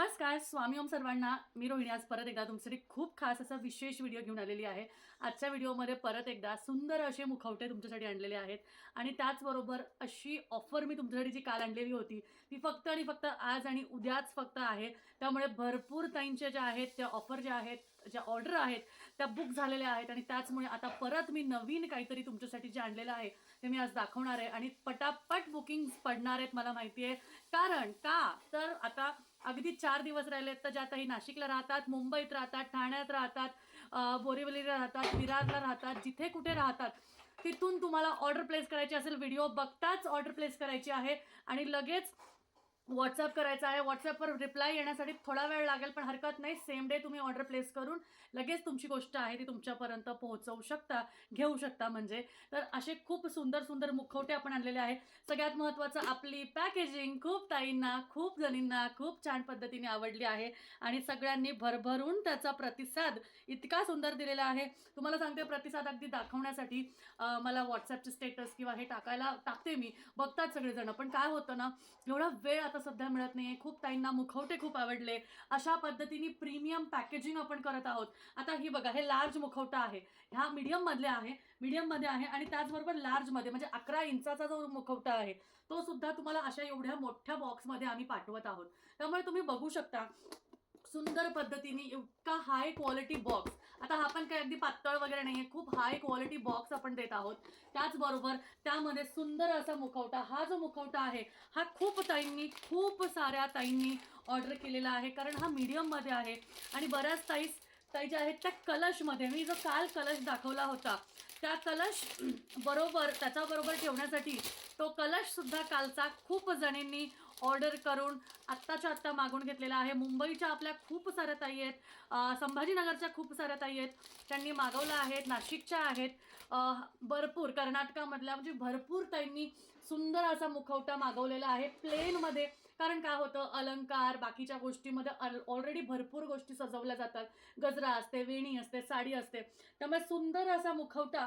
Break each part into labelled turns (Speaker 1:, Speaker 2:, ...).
Speaker 1: नमस्कार स्वामी ओम सर्वांना. मी रोहिणी. आज परत एकदा तुमच्यासाठी खूप खास असा विशेष व्हिडिओ घेऊन आलेली आहे. आजच्या व्हिडिओमध्ये परत एकदा सुंदर असे मुखवटे तुमच्यासाठी आणलेले आहेत. आणि त्याचबरोबर अशी ऑफर मी तुमच्यासाठी जी काल आणलेली होती ती फक्त आणि फक्त आज आणि उद्याच फक्त आहे. त्यामुळे भरपूर ताईंच्या ज्या आहेत त्या ऑफर ज्या आहेत ज्या ऑर्डर आहेत त्या बुक झालेल्या आहेत. आणि त्याचमुळे आता परत मी नवीन काहीतरी तुमच्यासाठी जे आणलेलं आहे ते मी आज दाखवणार आहे. आणि पटापट बुकिंग्स पडणार आहेत मला माहिती आहे. कारण का? तर आता अगदी चार दिवस राहिले तर ज्या काही नाशिकला राहतात मुंबईत राहतात ठाण्यात राहतात बोरीवलीला बोरिवलीला राहतात विरारला राहतात जिथे कुठे राहतात तिथून तुम्हाला ऑर्डर प्लेस करायची असेल व्हिडिओ बघताच ऑर्डर प्लेस करायची आहे आणि लगेच व्हॉट्सअप करायचा आहे. व्हॉट्सअपवर रिप्लाय येण्यासाठी थोडा वेळ लागेल पण हरकत नाही. सेम डे तुम्ही ऑर्डर प्लेस करून लगेच तुमची गोष्ट आहे ती तुमच्यापर्यंत पोहोचवू शकता घेऊ शकता म्हणजे. तर असे खूप सुंदर सुंदर मुखवटे आपण आणलेले आहे सगळ्यात महत्त्वाचं आपली पॅकेजिंग खूप ताईंना खूप जणींना खूप छान पद्धतीने आवडली आहे. आणि सगळ्यांनी भरभरून त्याचा प्रतिसाद इतका सुंदर दिलेला आहे. तुम्हाला सांगते प्रतिसाद अगदी दाखवण्यासाठी मला व्हॉट्सअपचे स्टेटस किंवा हे टाकायला टाकते मी. बघतात सगळेजण. पण काय होतं ना एवढा वेळ आता सध्या मिळत नाही खूप ताईंना मुखवटे खूप आवडले. अशा पद्धतीने प्रीमियम पॅकेजिंग आपण करत आहोत. आता ही बघा हे लार्ज मुखवटा आहे. ह्या मीडियम मधले आहे. मीडियममध्ये आहे आणि त्याचबरोबर लार्जमध्ये म्हणजे अकरा इंचाचा जो मुखवटा आहे तो सुद्धा तुम्हाला अशा एवढ्या मोठ्या बॉक्समध्ये आम्ही पाठवत आहोत. त्यामुळे तुम्ही बघू शकता सुंदर पद्धतीने इतका हाय क्वालिटी बॉक्स आता हा पण काही अगदी पातळ वगैरे नाही आहे खूप हाय क्वालिटी बॉक्स आपण देत आहोत. त्याचबरोबर त्यामध्ये सुंदर असा मुखवटा हा जो मुखवटा आहे हा खूप ताईंनी खूप साऱ्या ताईंनी ऑर्डर केलेला आहे कारण हा मीडियममध्ये आहे. आणि बऱ्याच ताईस ताई ज्या आहेत त्या कलशमध्ये मी जो काल कलश दाखवला होता त्या कलश बरोबर त्याच्याबरोबर ठेवण्यासाठी तो कलशसुद्धा कालचा खूप जणींनी ऑर्डर करून आत्ताच्या आत्ता मागून घेतलेला आहे. मुंबईच्या आपल्या खूप साऱ्या ताई आहेत. संभाजीनगरच्या खूप साऱ्या ताई आहेत. त्यांनी मागवल्या आहेत नाशिकच्या आहेत. भरपूर कर्नाटकामधल्या म्हणजे भरपूर ताईंनी सुंदर असा मुखवटा मागवलेला आहे प्लेनमध्ये. कारण काय होतं? अलंकार बाकीच्या गोष्टीमध्ये ऑलरेडी भरपूर गोष्टी सजवल्या जातात. गजरा असते वेणी असते साडी असते. त्यामुळे सुंदर असा मुखवटा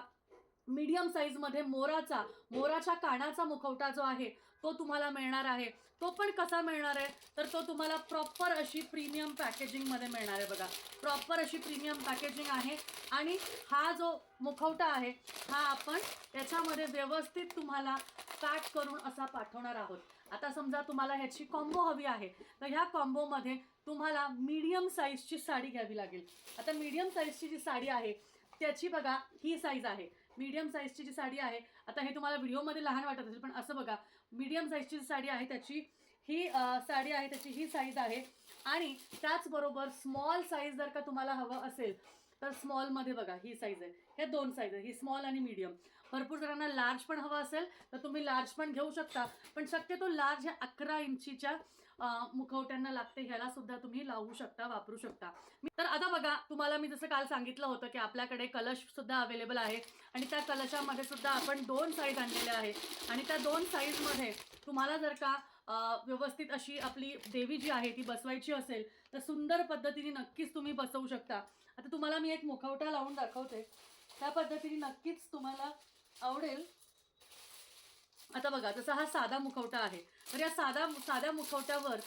Speaker 1: मीडियम साईजमध्ये मोराचा मोराच्या कानाचा मुखवटा जो आहे तो तुम्हाला मिळणार आहे. तो पण कसा मिळणार आहे? तर तो तुम्हाला प्रॉपर अशी प्रीमियम पॅकेजिंगमध्ये मिळणार आहे बघा. प्रॉपर अशी प्रीमियम पॅकेजिंग आहे. आणि हा जो मुखवटा आहे हा आपण त्याच्यामध्ये व्यवस्थित तुम्हाला पॅक करून असा पाठवणार आहोत. आता समजा तुम्हाला ह्याची कॉम्बो हवी आहे. तर ह्या कॉम्बोमध्ये तुम्हाला मीडियम साईजची साडी घ्यावी लागेल. आता मीडियम साईजची जी साडी आहे त्याची बघा ही साईज आहे. मीडियम साईजची जी साडी आहे आता हे तुम्हाला व्हिडिओमध्ये लहान वाटत असेल पण असं बघा मीडियम साईजची जी साडी आहे त्याची ही साडी आहे त्याची ही साईज आहे. आणि त्याचबरोबर स्मॉल साईज जर का तुम्हाला हवं असेल तर स्मॉलमध्ये बघा ही साईज आहे. ह्या दोन साईज आहे ही स्मॉल आणि मीडियम भरपूर जणांना लार्ज पण हवं असेल तर तुम्ही लार्ज पण घेऊ शकता पण शक्यतो लार्ज ह्या अकरा इंचीच्या मुखवट्यांना लागते ह्याला सुद्धा तुम्ही लावू शकता वापरू शकता. मी- तर आता बघा तुम्हाला मी जसं काल सांगितलं होतं की आपल्याकडे कलश सुद्धा अवेलेबल आहे आणि त्या कलशामध्ये सुद्धा आपण दोन साईज आणलेल्या आहे आणि त्या दोन साईजमध्ये तुम्हाला जर का व्यवस्थित अशी आपली देवी जी आहे ती बसवायची असेल तर सुंदर पद्धतीने नक्कीच तुम्ही बसवू शकता. आता तुम्हाला मी एक मुखवटा लावून दाखवते. त्या पद्धतीने नक्कीच तुम्हाला आवडेल. आता बघा जसा हा साधा मुखवटा आहे तर या साधा साध्या मुखवट्यावर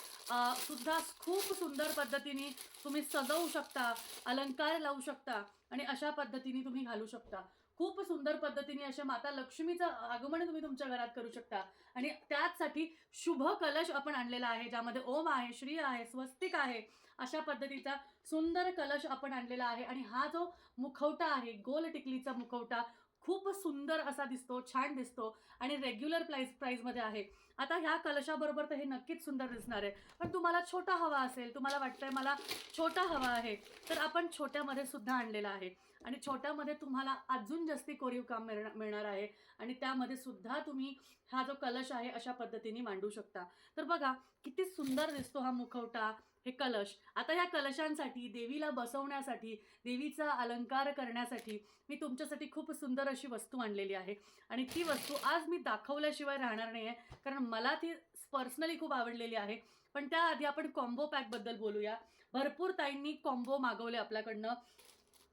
Speaker 1: सुद्धा खूप सुंदर पद्धतीने तुम्ही सजवू शकता अलंकार लावू शकता आणि अशा पद्धतीने तुम्ही घालू शकता. खूप सुंदर पद्धतीने अशा माता लक्ष्मीचं आगमन तुम्ही तुमच्या घरात करू शकता. आणि त्याचसाठी शुभ कलश आपण आणलेला आहे ज्यामध्ये ओम आहे श्री आहे स्वस्तिक आहे अशा पद्धतीचा सुंदर कलश आपण आणलेला आहे. आणि हा जो मुखवटा आहे गोल टिकलीचा मुखवटा खूप सुंदर असा दिसतो छान दिसतो आणि रेग्युलर प्राईज प्राईजमध्ये आहे. आता ह्या कलशाबरोबर तर हे नक्कीच सुंदर दिसणार आहे. पण तुम्हाला छोटा हवा असेल तुम्हाला वाटतंय मला छोटा हवा आहे तर आपण छोट्यामध्ये सुद्धा आणलेला आहे. आणि छोट्यामध्ये तुम्हाला अजून जास्ती कोरीव काम मिळणार मिळणार आहे आणि त्यामध्ये सुद्धा तुम्ही हा जो कलश आहे अशा पद्धतीने मांडू शकता. तर बघा किती सुंदर दिसतो हा मुखवटा. हे कलश. आता ह्या कलशांसाठी देवीला बसवण्यासाठी देवीचा अलंकार करण्यासाठी मी तुमच्यासाठी खूप सुंदर अशी वस्तू आणलेली आहे. आणि ती वस्तू आज मी दाखवल्याशिवाय राहणार नाही आहे कारण मला ती पर्सनली खूप आवडलेली आहे. पण त्याआधी आपण कॉम्बो पॅकबद्दल बोलूया. भरपूर ताईंनी कॉम्बो मागवले आपल्याकडनं.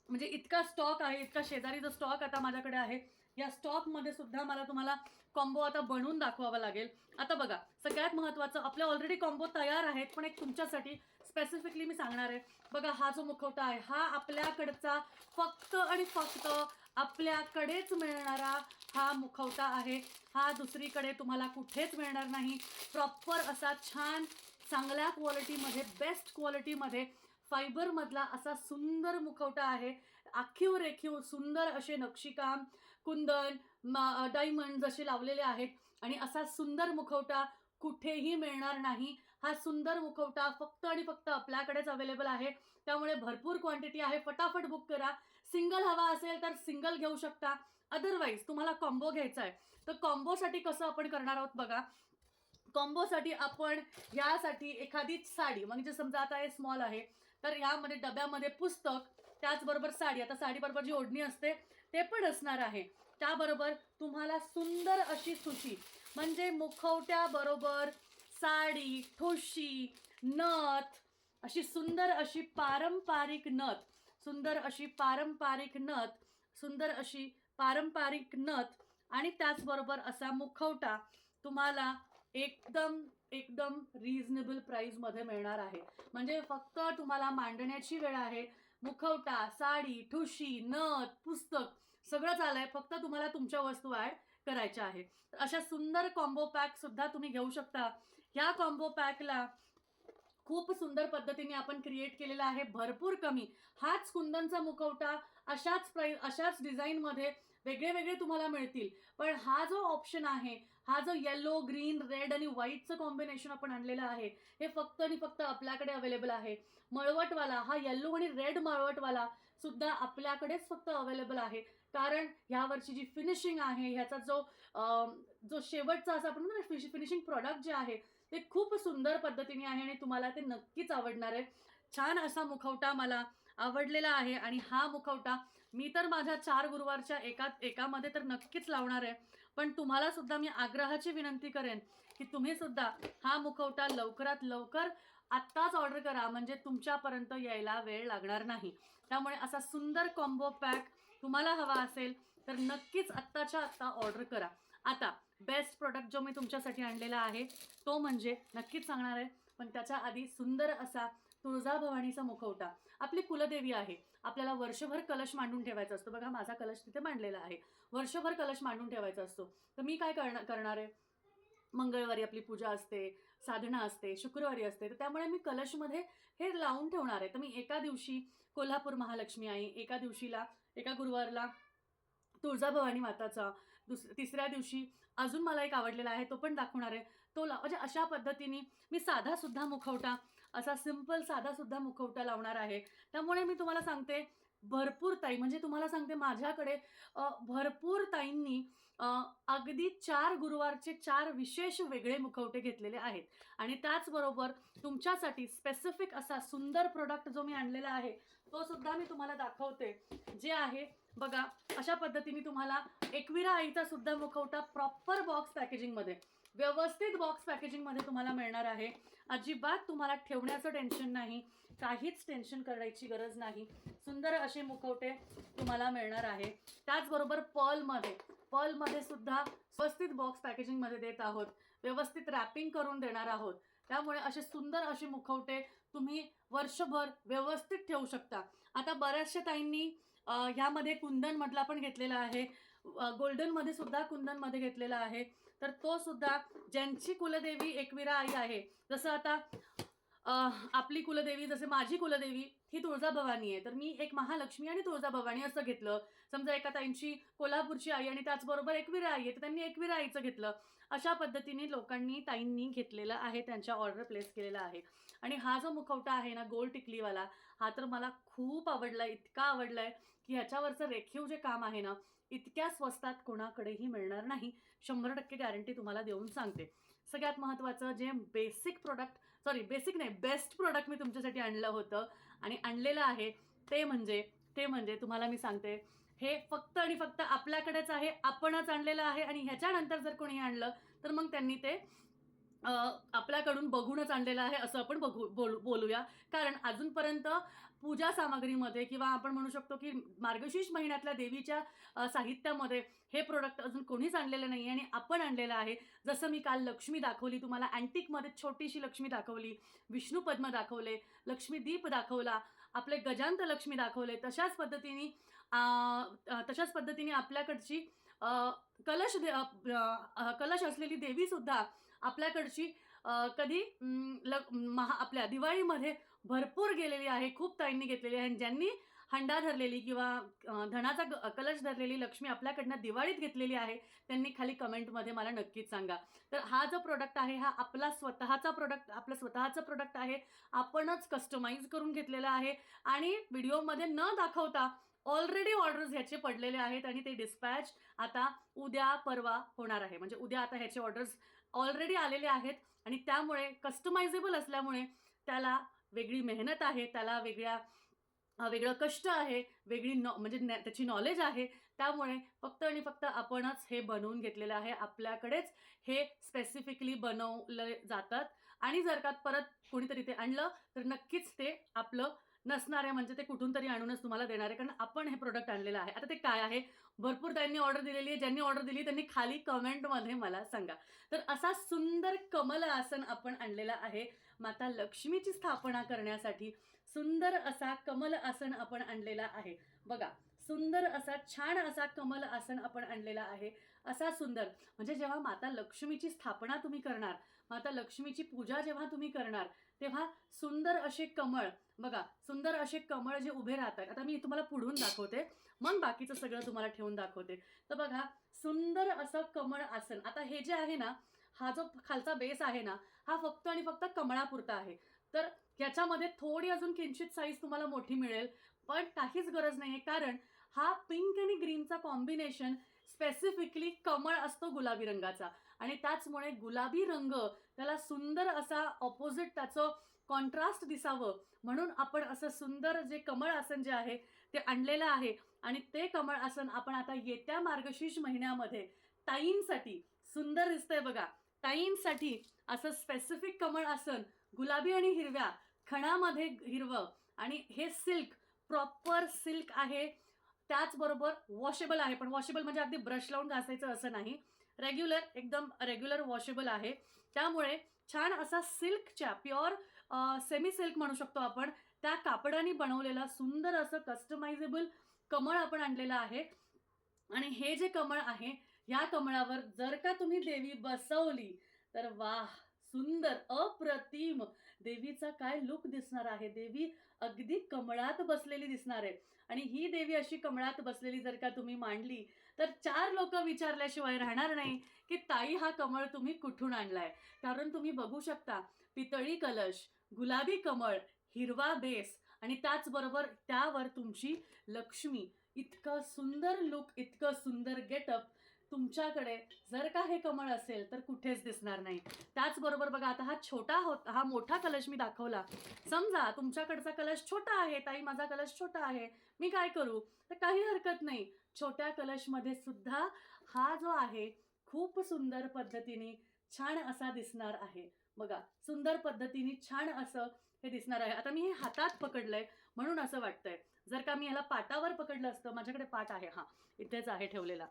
Speaker 1: म्हणजे इतका स्टॉक आहे इतका शेजारी जो स्टॉक आता माझ्याकडे आहे. या स्टॉकमध्ये सुद्धा मला तुम्हाला कॉम्बो आता बनवून दाखवावा लागेल. आता बघा सगळ्यात महत्त्वाचं आपल्या ऑलरेडी कॉम्बो तयार आहेत पण एक तुमच्यासाठी स्पेसिफिकली मी सांगणार आहे. बघा हा जो मुखवटा आहे हा आपल्याकडचा फक्त आणि फक्त आपल्याकडेच मिळणारा हा मुखवटा आहे. हा दुसरीकडे तुम्हाला कुठेच मिळणार नाही. प्रॉपर असा छान चांगल्या क्वालिटीमध्ये बेस्ट क्वालिटीमध्ये फायबरमधला असा सुंदर मुखवटा आहे. आखीव रेखीव सुंदर असे नक्षीकाम कुंदन मा डायमंड जसे लावलेले आहेत. आणि असा सुंदर मुखवटा कुठेही मिळणार नाही. हा सुंदर मुखवटा फक्त आणि फक्त आपल्याकडेच अवेलेबल आहे. त्यामुळे भरपूर क्वांटिटी आहे. फटाफट बुक करा. सिंगल हवा असेल तर सिंगल घेऊ शकता. अदरवाईज तुम्हाला कॉम्बो घ्यायचा आहे तर कॉम्बोसाठी कसं आपण करणार आहोत बघा. कॉम्बोसाठी आपण यासाठी एखादी साडी म्हणजे समजा आता हे स्मॉल आहे तर यामध्ये डब्यामध्ये पुस्तक त्याचबरोबर साडी आता साडीबरोबर जी ओढणी असते ते पण असणार आहे. त्याबरोबर तुम्हाला सुंदर अशी सुशी म्हणजे मुखवट्याबरोबर साडी ठोशी नथ अशी सुंदर अशी पारंपरिक नथ सुंदर अशी पारंपरिक नथ सुंदर अशी पारंपरिक नथ आणि त्याचबरोबर असा मुखवटा तुम्हाला एकदम एकदम रिझनेबल प्राईजमध्ये मिळणार आहे. म्हणजे फक्त तुम्हाला मांडण्याची वेळ आहे मुखवटा साडी ठुशी नथ पुस्तक सगळंच आलंय. फक्त तुम्हाला तुमच्या वस्तू ॲड करायच्या आहेत. अशा सुंदर कॉम्बो पॅक सुद्धा तुम्ही घेऊ शकता. ह्या कॉम्बो पॅकला खूप सुंदर पद्धतीने आपण क्रिएट केलेला आहे. भरपूर कमी. हाच कुंदनचा मुखवटा अशाच प्राई अशाच डिझाईनमध्ये वेगळे वेगळे तुम्हाला मिळतील. पण हा जो ऑप्शन आहे हा जो येलो ग्रीन रेड आणि व्हाईटचं कॉम्बिनेशन आपण आणलेलं आहे हे फक्त आणि फक्त आपल्याकडे अवेलेबल आहे. मळवटवाला हा येल्लो आणि रेड मळवटवाला सुद्धा आपल्याकडेच फक्त अवेलेबल आहे. कारण ह्या वर्षी जी फिनिशिंग आहे ह्याचा जो जो शेवटचा असं आपण म्हणतो ना फिनिशिंग प्रॉडक्ट जे आहे ते खूप सुंदर पद्धतीने आहे आणि तुम्हाला ते नक्कीच आवडणार आहे. छान असा मुखवटा मला आवडलेला आहे आणि हा मुखवटा मी तर माझ्या चार गुरुवारच्या एका एकामध्ये तर नक्कीच लावणार आहे. पण तुम्हाला सुद्धा मी आग्रहाची विनंती करेन की तुम्ही सुद्धा हा मुखवटा लवकरात लवकर आत्ताच ऑर्डर करा म्हणजे तुमच्यापर्यंत यायला वेळ लागणार नाही. त्यामुळे असा सुंदर कॉम्बो पॅक तुम्हाला हवा असेल तर नक्कीच आत्ताच्या आत्ता ऑर्डर करा. आता बेस्ट प्रोडक्ट जो मी तुमच्यासाठी आणलेला आहे तो म्हणजे नक्कीच सांगणार आहे पण त्याच्या आधी सुंदर असा तुळजाभवानीचा मुखवटा. आपली कुलदेवी आहे. आपल्याला वर्षभर कलश मांडून ठेवायचा असतो. बघा माझा कलश तिथे मांडलेला आहे. वर्षभर कलश मांडून ठेवायचा असतो. तर मी काय करणार करणार आहे? मंगळवारी आपली पूजा असते साधना असते शुक्रवारी असते. तर त्यामुळे मी कलशमध्ये हे लावून ठेवणार आहे. तर मी एका दिवशी कोल्हापूर महालक्ष्मी आई एका दिवशीला एका गुरुवारला तुळजाभवानी माताचा दुस तिसऱ्या दिवशी अजून मला एक आवडलेला आहे तो पण दाखवणार आहे. तो ला म्हणजे अशा पद्धतीने मी साधासुद्धा मुखवटा असा सिंपल साधासुद्धा मुखवटा लावणार आहे. त्यामुळे मी तुम्हाला सांगते भरपूर ताई म्हणजे तुम्हाला सांगते माझ्याकडे भरपूर ताईंनी अगदी चार गुरुवारचे चार विशेष वेगळे मुखवटे घेतलेले आहेत. आणि त्याचबरोबर तुमच्यासाठी स्पेसिफिक असा सुंदर प्रोडक्ट जो मी आणलेला आहे तो सुद्धा मी तुम्हाला दाखवते जे आहे बघा अशा पद्धतीने तुम्हाला एकविरा आईचा सुद्धा मुखवटा प्रॉपर बॉक्स पॅकेजिंगमध्ये व्यवस्थित बॉक्स पॅकेजिंगमध्ये तुम्हाला मिळणार आहे. अजिबात तुम्हाला ठेवण्याचं टेन्शन नाही काहीच टेन्शन करायची गरज नाही. सुंदर असे मुखवटे तुम्हाला मिळणार आहे. त्याचबरोबर पर्लमध्ये पर्लमध्ये सुद्धा व्यवस्थित बॉक्स पॅकेजिंगमध्ये देत आहोत. व्यवस्थित रॅपिंग करून देणार आहोत. त्यामुळे असे सुंदर असे मुखवटे तुम्ही वर्षभर व्यवस्थित ठेवू शकता. आता बऱ्याचशा ताईंनी ह्यामध्ये कुंदनमधला पण घेतलेला आहे. गोल्डनमध्ये सुद्धा कुंदनमध्ये घेतलेला आहे. तर तो सुद्धा ज्यांची कुलदेवी एकविरा आई आहे जसं आता आपली कुलदेवी जसे माझी कुलदेवी ही तुळजाभवानी आहे. तर मी एक महालक्ष्मी आणि तुळजाभवानी असं घेतलं. समजा एका ताईंची कोल्हापूरची आई आणि त्याचबरोबर एकविरा आई आहे तर त्यांनी एकविरा आईचं घेतलं. अशा पद्धतीने लोकांनी ताईंनी घेतलेलं आहे त्यांच्या ऑर्डर प्लेस केलेला आहे. आणि हा जो मुखवटा आहे ना गोल टिकलीवाला हा तर मला खूप आवडला इतका आवडला आहे की ह्याच्यावरचं रेखीव जे काम आहे ना इतक्या स्वस्तात कोणाकडेही मिळणार नाही. शंभर टक्के गॅरंटी तुम्हाला देऊन सांगते. सगळ्यात महत्त्वाचं जे बेसिक प्रोडक्ट सॉरी बेसिक नाही बेस्ट प्रोडक्ट मी तुमच्यासाठी आणलं होतं आणि आणलेलं आहे ते म्हणजे ते म्हणजे तुम्हाला मी सांगते हे फक्त आणि फक्त आपल्याकडेच आहे आपणच आणलेलं आहे आणि ह्याच्यानंतर जर कोणी आणलं तर मग त्यांनी ते आपल्याकडून बघूनच आणलेलं आहे असं आपण बघू बोलू बोलूया. कारण अजूनपर्यंत पूजा सामग्रीमध्ये किंवा आपण म्हणू शकतो की मार्गशीर्ष महिन्यातल्या देवीच्या साहित्यामध्ये हे प्रोडक्ट अजून कोणीच आणलेलं नाही आणि आपण आणलेलं आहे. जसं मी काल लक्ष्मी दाखवली तुम्हाला अँटिकमध्ये छोटीशी लक्ष्मी दाखवली विष्णू पद्म दाखवले लक्ष्मी दीप दाखवला आपले गजांत लक्ष्मी दाखवले तशाच पद्धतीने तशाच पद्धतीने आपल्याकडची कलश दे- कलश असलेली देवी सुद्धा आपल्याकडची कधी ल महा आपल्या दिवाळीमध्ये भरपूर गेलेली आहे खूप ताईंनी घेतलेली आहे. आणि ज्यांनी हंडा धरलेली किंवा धनाचा कलश धरलेली लक्ष्मी आपल्याकडनं दिवाळीत घेतलेली आहे त्यांनी खाली कमेंटमध्ये मला नक्कीच सांगा. तर हा जो प्रोडक्ट आहे हा आपला स्वतःचा प्रोडक्ट आपलं स्वतःचं प्रोडक्ट आहे आपणच कस्टमाइज करून घेतलेलं आहे आणि व्हिडिओमध्ये न दाखवता ऑलरेडी ऑर्डर्स ह्याचे पडलेले आहेत आणि ते डिस्पॅच आता उद्या परवा होणार आहे. म्हणजे उद्या आता ह्याचे ऑर्डर्स ऑलरेडी आलेले आहेत आणि त्यामुळे कस्टमायझेबल असल्यामुळे त्याला वेगळी मेहनत आहे त्याला वेगळ्या वेगळं कष्ट आहे वेगळी नॉ म्हणजे नॅ- त्याची नॉलेज आहे त्यामुळे फक्त आणि फक्त आपणच हे बनवून घेतलेलं आहे. आपल्याकडेच हे स्पेसिफिकली बनवले जातात. आणि जर का परत कोणीतरी ते आणलं तर नक्कीच ते आपलं नसणार आहे म्हणजे ते कुठून तरी आणूनच तुम्हाला देणार आहे. कारण आपण हे प्रोडक्ट आणलेलं आहे. आता ते काय आहे? भरपूर त्यांनी ऑर्डर दिलेली आहे. ज्यांनी ऑर्डर दिली त्यांनी खाली कमेंटमध्ये मला सांगा. तर असा सुंदर कमल आसन आपण आणलेला आहे. माता लक्ष्मीची स्थापना करण्यासाठी सुंदर असा कमल आसन आपण आणलेला आहे. बघा सुंदर असा छान असा कमल आसन आपण आणलेला आहे. असा सुंदर म्हणजे जेव्हा माता लक्ष्मीची स्थापना तुम्ही करणार माता लक्ष्मीची पूजा जेव्हा तुम्ही करणार तेव्हा सुंदर असे कमळ बघा सुंदर असे कमळ जे उभे राहतात आता मी तुम्हाला पुढून दाखवते मग बाकीचं सगळं तुम्हाला ठेवून दाखवते. तर बघा सुंदर असं कमळ आसन आता हे जे आहे ना हा जो खालचा बेस आहे ना हा फक्त आणि फक्त कमळापुरता आहे. तर याच्यामध्ये थोडी अजून किंचित साईज तुम्हाला मोठी मिळेल पण काहीच गरज नाही आहे कारण हा पिंक आणि ग्रीनचा कॉम्बिनेशन स्पेसिफिकली कमळ असतो गुलाबी रंगाचा. आणि त्याचमुळे गुलाबी रंग त्याला सुंदर असा ऑपोजिट त्याचं कॉन्ट्रास्ट दिसावं म्हणून आपण असं सुंदर जे कमळ आसन जे आहे ते आणलेलं आहे. आणि ते कमळ आसन आपण आता येत्या मार्गशीर्ष महिन्यामध्ये ताईंसाठी सुंदर दिसतंय बघा. ताईंसाठी असं स्पेसिफिक कमळ आसन गुलाबी आणि हिरव्या खणामध्ये हिरवं आणि हे सिल्क प्रॉपर सिल्क आहे. त्याचबरोबर वॉशेबल आहे. पण वॉशेबल म्हणजे अगदी ब्रश लावून घासायचं असं नाही. रेग्युलर एकदम रेग्युलर वॉशेबल आहे. त्यामुळे छान असा सिल्कच्या प्युअर सेमी सिल्क म्हणू शकतो आपण त्या कापडाने बनवलेला सुंदर असं कस्टमायझेबल कमळ आपण आणलेलं आहे. आणि हे जे कमळ आहे या कमळावर जर का तुम्ही देवी बसवली तर वाह सुंदर अप्रतिम. देवीचा काय लुक दिसणार आहे? देवी अगदी कमळात बसलेली दिसणार आहे. आणि ही देवी अशी कमळात बसलेली जर का तुम्ही मांडली तर चार लोक विचारल्याशिवाय राहणार नाही की ताई हा कमळ तुम्ही कुठून आणलाय? कारण तुम्ही बघू शकता पितळी कलश गुलाबी कमळ हिरवा बेस आणि त्याचबरोबर त्यावर तुमची लक्ष्मी. इतकं सुंदर लुक इतकं सुंदर गेटअप तुमच्याकडे जर का हे कमळ असेल तर कुठेच दिसणार नाही. त्याचबरोबर बघा आता हा छोटा होत हा मोठा कलश मी दाखवला. समजा तुमच्याकडचा कलश छोटा आहे ताई माझा कलश छोटा आहे मी काय करू? तर काही हरकत नाही. छोट्या कलशमध्ये सुद्धा हा जो आहे खूप सुंदर पद्धतीने छान असा दिसणार आहे. बघा सुंदर पद्धतीने छान असं हे दिसणार आहे. आता मी हे हातात पकडलंय म्हणून असं वाटतंय. जर का मी ह्याला पाटावर पकडलं असतं माझ्याकडे पाट आहे हा इथेच आहे ठेवलेला.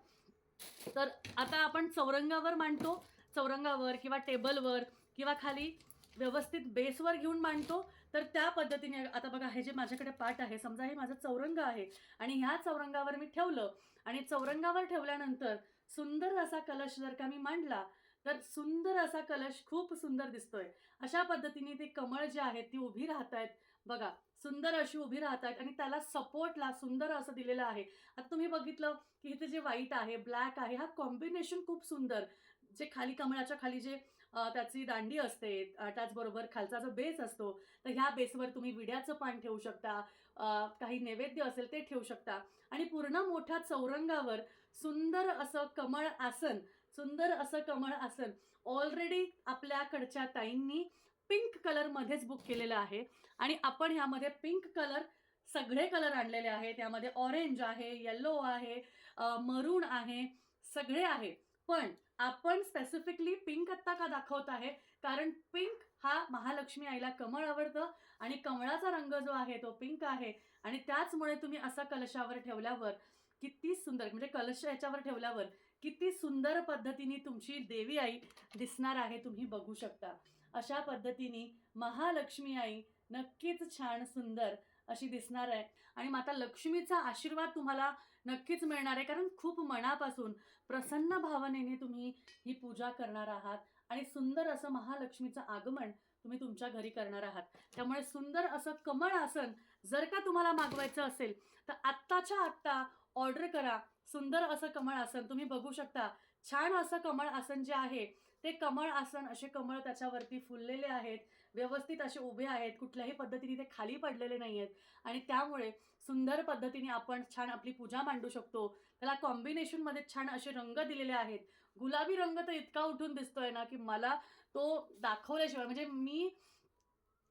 Speaker 1: तर आता आपण चौरंगावर मांडतो. चौरंगावर किंवा टेबलवर किंवा खाली व्यवस्थित बेसवर घेऊन मांडतो. तर त्या पद्धतीने आता बघा हे जे माझ्याकडे पाट आहे समजा हे माझं चौरंग आहे आणि ह्या चौरंगावर मी ठेवलं आणि चौरंगावर ठेवल्यानंतर सुंदर असा कलश जर का मी मांडला तर सुंदर असा कलश खूप सुंदर दिसतोय. अशा पद्धतीने ती कमळ जी आहेत ती उभी राहत आहेत बघा सुंदर अशी उभी राहतात आणि त्याला सपोर्टला सुंदर असं दिलेलं आहे. आता तुम्ही बघितलं की इथे जे व्हाईट आहे ब्लॅक आहे हा कॉम्बिनेशन खूप सुंदर. जे खाली कमळाच्या खाली जे त्याची दांडी असते त्याचबरोबर खालचा जो बेस असतो तर ह्या बेसवर तुम्ही विड्याचं पान ठेवू शकता काही नैवेद्य असेल ते ठेवू शकता. आणि पूर्ण मोठ्या चौरंगावर सुंदर असं कमळ आसन सुंदर असं कमळ आसन ऑलरेडी आपल्याकडच्या ताईंनी पिंक कलरमध्येच बुक केलेलं आहे. आणि आपण ह्यामध्ये पिंक कलर सगळे कलर आणलेले आहेत. त्यामध्ये ऑरेंज आहे येल्लो आहे मरून आहे सगळे आहे. पण आपण स्पेसिफिकली पिंक आत्ता का दाखवत आहे? कारण पिंक हा महालक्ष्मी आईला कमळ आवडतं आणि कमळाचा रंग जो आहे तो पिंक आहे. आणि त्याचमुळे तुम्ही असा कलशावर ठेवल्यावर किती सुंदर म्हणजे कलश याच्यावर ठेवल्यावर किती सुंदर पद्धतीने तुमची देवी आई दिसणार आहे तुम्ही बघू शकता. अशा पद्धतीने महालक्ष्मी आई नक्कीच छान सुंदर अशी दिसणार आहे. आणि माता लक्ष्मीचा आशीर्वाद तुम्हाला नक्कीच मिळणार आहे. कारण खूप मनापासून प्रसन्न भावनेने तुम्ही ही पूजा करणार आहात. आणि सुंदर असं महालक्ष्मीचं आगमन तुम्ही तुमच्या घरी करणार आहात. त्यामुळे सुंदर असं कमळ आसन जर का तुम्हाला मागवायचं असेल तर आत्ताच्या आत्ता ऑर्डर करा. सुंदर असं कमळ आसन. तुम्ही बघू शकता छान असं कमळ आसन जे आहे ते कमळ आसन असे कमळ त्याच्यावरती फुललेले आहेत व्यवस्थित असे उभे आहेत कुठल्याही पद्धतीने ते खाली पडलेले नाही आहेत आणि त्यामुळे सुंदर पद्धतीने आपण छान आपली पूजा मांडू शकतो. त्याला कॉम्बिनेशनमध्ये छान असे रंग दिलेले आहेत. गुलाबी रंग तर इतका उठून दिसतोय ना की मला तो दाखवल्याशिवाय म्हणजे मी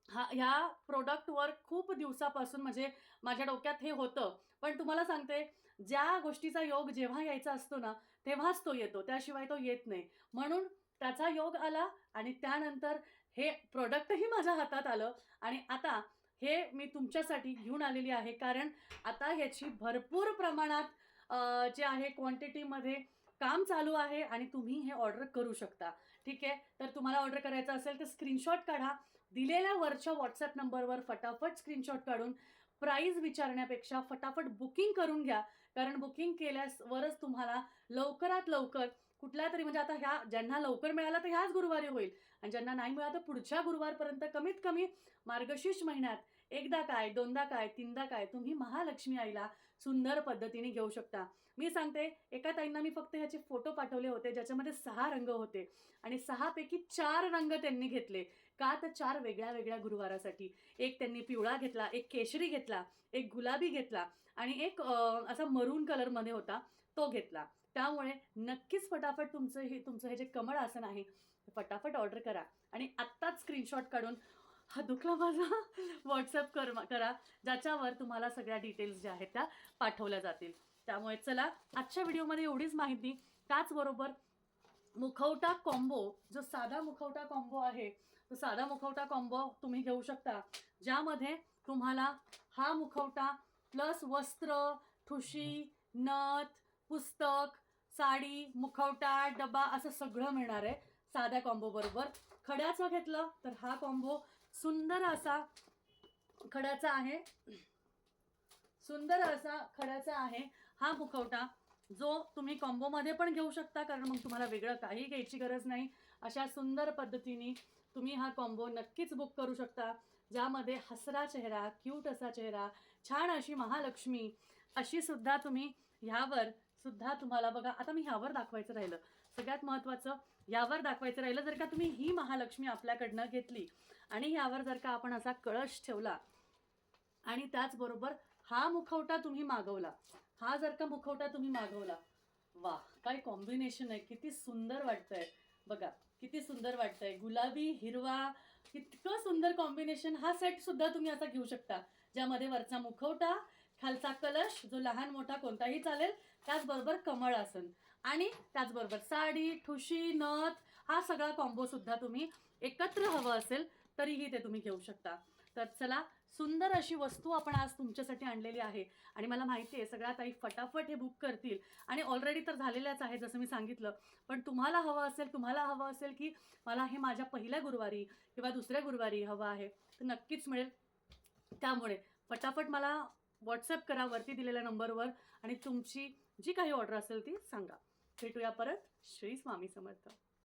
Speaker 1: हा ह्या प्रोडक्टवर खूप दिवसापासून म्हणजे माझ्या डोक्यात हे होतं. पण तुम्हाला सांगते ज्या गोष्टीचा योग जेव्हा यायचा असतो ना तेव्हाच तो येतो. त्याशिवाय तो येत नाही. म्हणून त्याचा योग आला आणि त्यानंतर हे प्रोडक्टही माझ्या हातात आलं आणि आता हे मी तुमच्यासाठी घेऊन आलेली आहे. कारण आता ह्याची भरपूर प्रमाणात जे आहे क्वांटिटीमध्ये काम चालू आहे आणि तुम्ही हे ऑर्डर करू शकता. ठीक आहे? तर तुम्हाला ऑर्डर करायचं असेल तर स्क्रीनशॉट काढा. दिलेल्या वरच्या व्हॉट्सअप नंबरवर फटाफट स्क्रीनशॉट काढून प्राईज विचारण्यापेक्षा फटाफट बुकिंग करून घ्या. कारण बुकिंग केल्यास वरच तुम्हाला लवकरात लवकर कुठल्या तरी म्हणजे आता ह्या ज्यांना लवकर मिळाला तर ह्याच गुरुवारी होईल. आणि ज्यांना नाही मिळालं तर पुढच्या गुरुवारपर्यंत कमीत कमी मार्गशीर्ष महिन्यात एकदा काय दोनदा काय तीनदा काय तुम्ही महालक्ष्मी आईला सुंदर पद्धतीने घेऊ शकता. मी सांगते एका ताईंना मी फक्त ह्याचे फोटो पाठवले होते ज्याच्यामध्ये सहा रंग होते. आणि सहापैकी चार रंग त्यांनी घेतले. का तर चार वेगळ्या वेगळ्या गुरुवारासाठी. एक त्यांनी पिवळा घेतला एक केशरी घेतला एक गुलाबी घेतला आणि एक असा मरून कलरमध्ये होता तो घेतला. त्यामुळे नक्कीच फटाफट तुमचं हे तुमचं हे जे कमळ आसन आहे फटाफट ऑर्डर करा. आणि आत्ताच स्क्रीनशॉट काढून हा दुखला माझा. व्हॉट्सअप कर करा. ज्याच्यावर तुम्हाला सगळ्या डिटेल्स ज्या आहेत त्या पाठवल्या जातील. त्यामुळे चला आजच्या व्हिडिओमध्ये एवढीच माहिती. त्याचबरोबर मुखवटा कॉम्बो जो साधा मुखवटा कॉम्बो आहे तो साधा मुखवटा कॉम्बो तुम्ही घेऊ शकता. ज्यामध्ये तुम्हाला हा मुखवटा प्लस वस्त्र ठुशी नथ पुस्तक साडी मुखवटा डबा असं सगळं मिळणार आहे साध्या कॉम्बो बरोबर. खड्याचं घेतलं तर हा कॉम्बो सुंदर असा खड्याचा आहे. सुंदर असा खड्याचा आहे हा मुखवटा जो तुम्ही कॉम्बोमध्ये पण घेऊ शकता कारण मग तुम्हाला वेगळं काही घ्यायची गरज नाही. अशा सुंदर पद्धतीने तुम्ही हा कॉम्बो नक्कीच बुक करू शकता ज्यामध्ये हसरा चेहरा क्यूट असा चेहरा छान अशी महालक्ष्मी अशी सुद्धा तुम्ही ह्यावर सुद्धा तुम्हाला बघा आता मी ह्यावर दाखवायचं राहिलं. सगळ्यात महत्त्वाचं यावर दाखवायचं राहिलं जर का तुम्ही ही महालक्ष्मी आपल्याकडनं घेतली आणि यावर जर का आपण असा कळश ठेवला आणि त्याचबरोबर हा मुखवटा तुम्ही मागवला हा जर का मुखवटा तुम्ही मागवला वा काय कॉम्बिनेशन आहे किती सुंदर वाटतंय. बघा किती सुंदर वाटतंय. गुलाबी हिरवा इतकं सुंदर कॉम्बिनेशन हा सेट सुद्धा तुम्ही असा घेऊ शकता ज्यामध्ये वरचा मुखवटा खालचा कलश जो लहान मोठा कोणताही चालेल त्याचबरोबर कमळ आसन. आणि त्याचबरोबर साडी ठुशी नथ हा सगळा कॉम्बो सुद्धा तुम्ही एकत्र हवं असेल तरीही ते तुम्ही घेऊ शकता. तर चला सुंदर अशी वस्तू आपण आज तुमच्यासाठी आणलेली आहे. आणि मला माहिती आहे सगळ्यात आई फटाफट हे बुक करतील. आणि ऑलरेडी तर झालेल्याच आहे जसं मी सांगितलं. पण तुम्हाला हवं असेल तुम्हाला हवं असेल की मला हे माझ्या पहिल्या गुरुवारी किंवा दुसऱ्या गुरुवारी हवं आहे तर नक्कीच मिळेल. त्यामुळे फटाफट मला व्हॉट्सअप करा वरती दिलेल्या नंबरवर. आणि तुमची जी काही ऑर्डर असेल ती सांगा. भेटूया परत. श्री स्वामी समर्थ.